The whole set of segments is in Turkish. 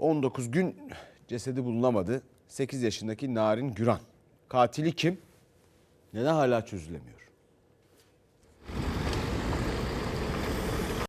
19 gün cesedi bulunamadı. 8 yaşındaki Narin Güran. Katili kim? Neden hala çözülemiyor?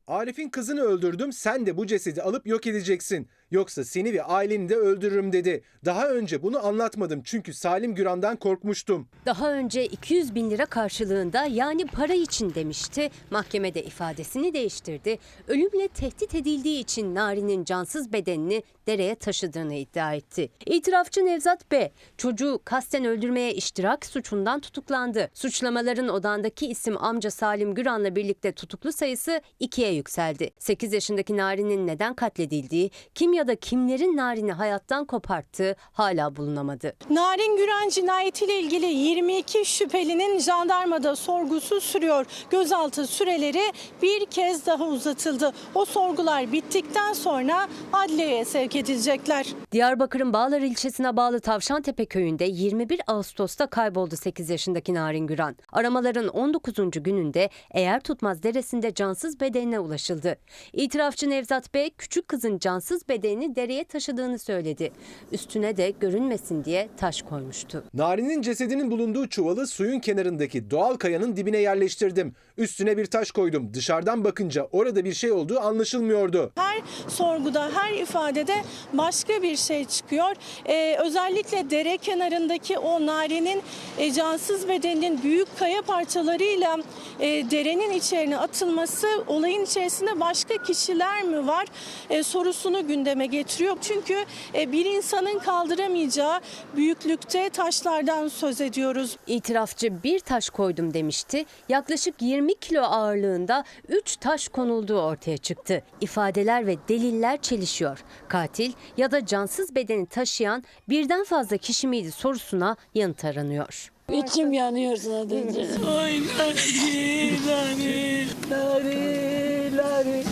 Arif'in kızını öldürdüm sen de bu cesedi alıp yok edeceksin. Yoksa seni ve aileni de öldürürüm dedi. Daha önce bunu anlatmadım çünkü Salim Güran'dan korkmuştum. Daha önce 200 bin lira karşılığında yani para için demişti. Mahkemede ifadesini değiştirdi. Ölümle tehdit edildiği için Nari'nin cansız bedenini dereye taşıdığını iddia etti. İtirafçı Nevzat B. çocuğu kasten öldürmeye iştirak suçundan tutuklandı. Suçlamaların odağındaki isim amca Salim Güran'la birlikte tutuklu sayısı ikiye yükseldi. 8 yaşındaki Nari'nin neden katledildiği, kim ya da kimlerin Narin'i hayattan koparttığı hala bulunamadı. Narin Güren cinayetiyle ilgili 22 şüphelinin jandarmada sorgusu sürüyor. Gözaltı süreleri bir kez daha uzatıldı. O sorgular bittikten sonra adliyeye sevk edilecekler. Diyarbakır'ın Bağlar ilçesine bağlı Tavşantepe köyünde 21 Ağustos'ta kayboldu 8 yaşındaki Narin Güran. Aramaların 19. gününde eğer tutmaz deresinde cansız bedenine ulaşıldı. İtirafçı Nevzat Bey küçük kızın cansız bedenini dereye taşıdığını söyledi. Üstüne de görünmesin diye taş koymuştu. Narin'in cesedinin bulunduğu çuvalı suyun kenarındaki doğal kayanın dibine yerleştirdim. Üstüne bir taş koydum. Dışarıdan bakınca orada bir şey olduğu anlaşılmıyordu. Her sorguda, her ifadede başka bir şey çıkıyor. Ee, özellikle dere kenarındaki o Narin'in e, cansız bedeninin büyük kaya parçalarıyla e, derenin içerine atılması olayın içerisinde başka kişiler mi var e, sorusunu gündeme getiriyor. Çünkü e, bir insanın kaldıramayacağı büyüklükte taşlardan söz ediyoruz. İtirafçı bir taş koydum demişti. Yaklaşık 20 kilo ağırlığında 3 taş konulduğu ortaya çıktı. İfadeler ve deliller çelişiyor. Katil ya da cansız bedeni taşıyan birden fazla kişi miydi sorusuna yanıt aranıyor. İçim yanıyor sadece. Ay nari, nari, nari.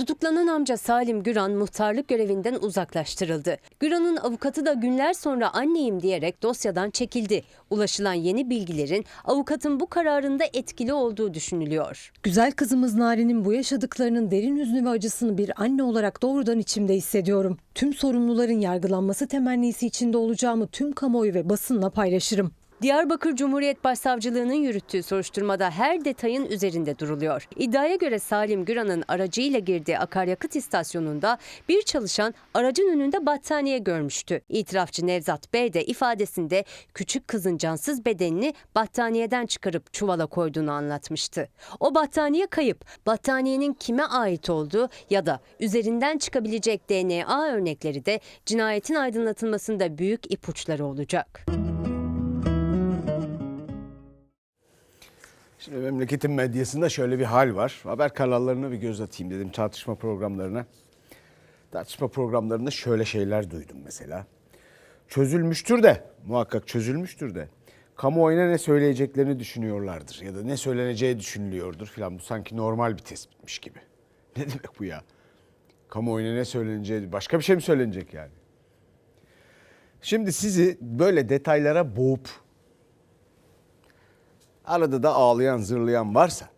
Tutuklanan amca Salim Güran muhtarlık görevinden uzaklaştırıldı. Güran'ın avukatı da günler sonra anneyim diyerek dosyadan çekildi. Ulaşılan yeni bilgilerin avukatın bu kararında etkili olduğu düşünülüyor. Güzel kızımız Nari'nin bu yaşadıklarının derin hüznü ve acısını bir anne olarak doğrudan içimde hissediyorum. Tüm sorumluların yargılanması temennisi içinde olacağımı tüm kamuoyu ve basınla paylaşırım. Diyarbakır Cumhuriyet Başsavcılığı'nın yürüttüğü soruşturmada her detayın üzerinde duruluyor. İddiaya göre Salim Güran'ın aracıyla girdiği akaryakıt istasyonunda bir çalışan aracın önünde battaniye görmüştü. İtirafçı Nevzat Bey de ifadesinde küçük kızın cansız bedenini battaniyeden çıkarıp çuvala koyduğunu anlatmıştı. O battaniye kayıp. Battaniyenin kime ait olduğu ya da üzerinden çıkabilecek DNA örnekleri de cinayetin aydınlatılmasında büyük ipuçları olacak. Şimdi memleketin medyasında şöyle bir hal var. Haber kanallarına bir göz atayım dedim tartışma programlarına. Tartışma programlarında şöyle şeyler duydum mesela. Çözülmüştür de muhakkak çözülmüştür de kamuoyuna ne söyleyeceklerini düşünüyorlardır ya da ne söyleneceği düşünülüyordur filan. Bu sanki normal bir tespitmiş gibi. Ne demek bu ya? Kamuoyuna ne söyleneceği başka bir şey mi söylenecek yani? Şimdi sizi böyle detaylara boğup arada da ağlayan zırlayan varsa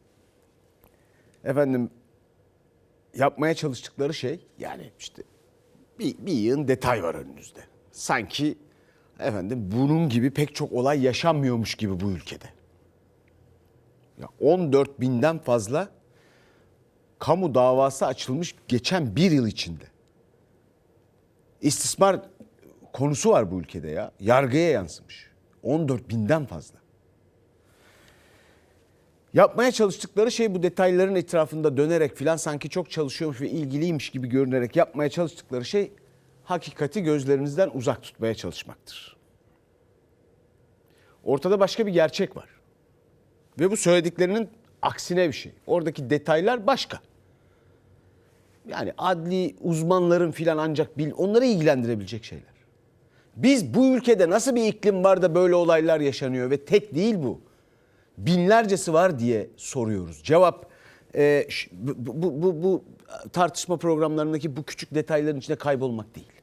efendim yapmaya çalıştıkları şey yani işte bir, bir yığın detay var önünüzde. Sanki efendim bunun gibi pek çok olay yaşanmıyormuş gibi bu ülkede. Ya 14 binden fazla kamu davası açılmış geçen bir yıl içinde. İstismar konusu var bu ülkede ya. Yargıya yansımış. 14 binden fazla. Yapmaya çalıştıkları şey bu detayların etrafında dönerek filan sanki çok çalışıyormuş ve ilgiliymiş gibi görünerek yapmaya çalıştıkları şey hakikati gözlerinizden uzak tutmaya çalışmaktır. Ortada başka bir gerçek var. Ve bu söylediklerinin aksine bir şey. Oradaki detaylar başka. Yani adli uzmanların filan ancak bil, onları ilgilendirebilecek şeyler. Biz bu ülkede nasıl bir iklim var da böyle olaylar yaşanıyor ve tek değil bu binlercesi var diye soruyoruz. Cevap e, bu, bu, bu, tartışma programlarındaki bu küçük detayların içinde kaybolmak değil.